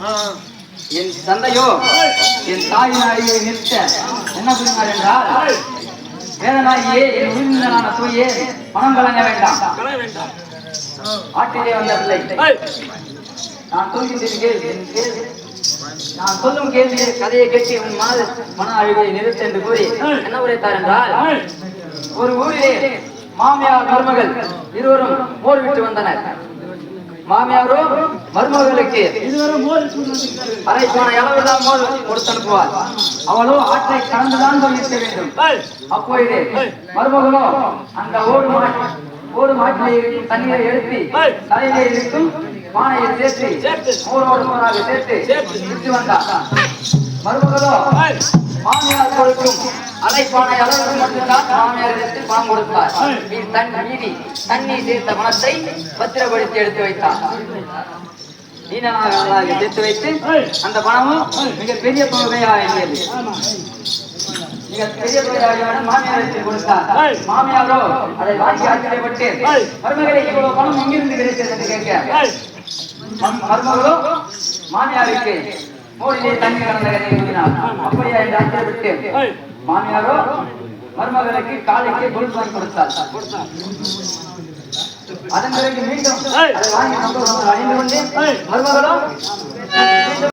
என் தந்தையோ என் தாயினாரியை நிறுத்த என்ன சொன்னார் என்றால் வேதனாயே என் உயிரினான தூயே பணம் கலங்க வேண்டாம். ஆட்டிலே வந்த பிள்ளை. நான் சொல்கின்றேன் என் நான் சொல்லும் கேள்வியை கதையை கேட்டு உன் மாத மன அழிவை நிறுத்த என்று கூறி என்ன உரைத்தார் என்றால் ஒரு ஊரிலே மாமியார் மருமகள் இருவரும் போர் விட்டு வந்தனர். மாமியாரோ மருமகளுக்கு அரைப்பான அளவுதான் மோர் கொடுத்து அனுப்புவார். அவளோ ஆற்றை கலந்துதான் சொல்லியிருக்க வேண்டும். அப்பொழுது மருமகளோ அந்த ஓடு மாட்டு ஓடு மாட்டிலே இருக்கும் தண்ணீரை எடுத்து தலையிலே இருக்கும் பானையில் சேர்த்து மோரோடு மோராக சேர்த்து வந்தார் மருமகளோ மாமியார் கொடுக்கும் அளவுக்கு மட்டும்தான் மாமியார் பணம் கொடுத்தார் தன் தண்ணீர் தீர்த்த பணத்தை பத்திரப்படுத்தி எடுத்து வைத்தார் நீனாக சேர்த்து வைத்து அந்த பணமும் மிக பெரிய தொகையாக இருந்தது மிக பெரிய தொகையாக மாமியாருக்கு கொடுத்தார் மாமியாரோ அதை வாங்கி ஆச்சரியப்பட்டு மருமகளை இவ்வளவு பணம் எங்கிருந்து கிடைத்தது என்று கேட்க மருமகளோ மாமியாருக்கு மோடிலே தண்ணி கலந்த கதை அப்படியா என்று ஆச்சரியப்பட்டு மாமியாரோ மருமகளுக்கு காலைக்கு கொலுசு வாங்கி கொடுத்தார் அதன் பிறகு மீண்டும் அதை வாங்கி கொண்டு மருமகளும்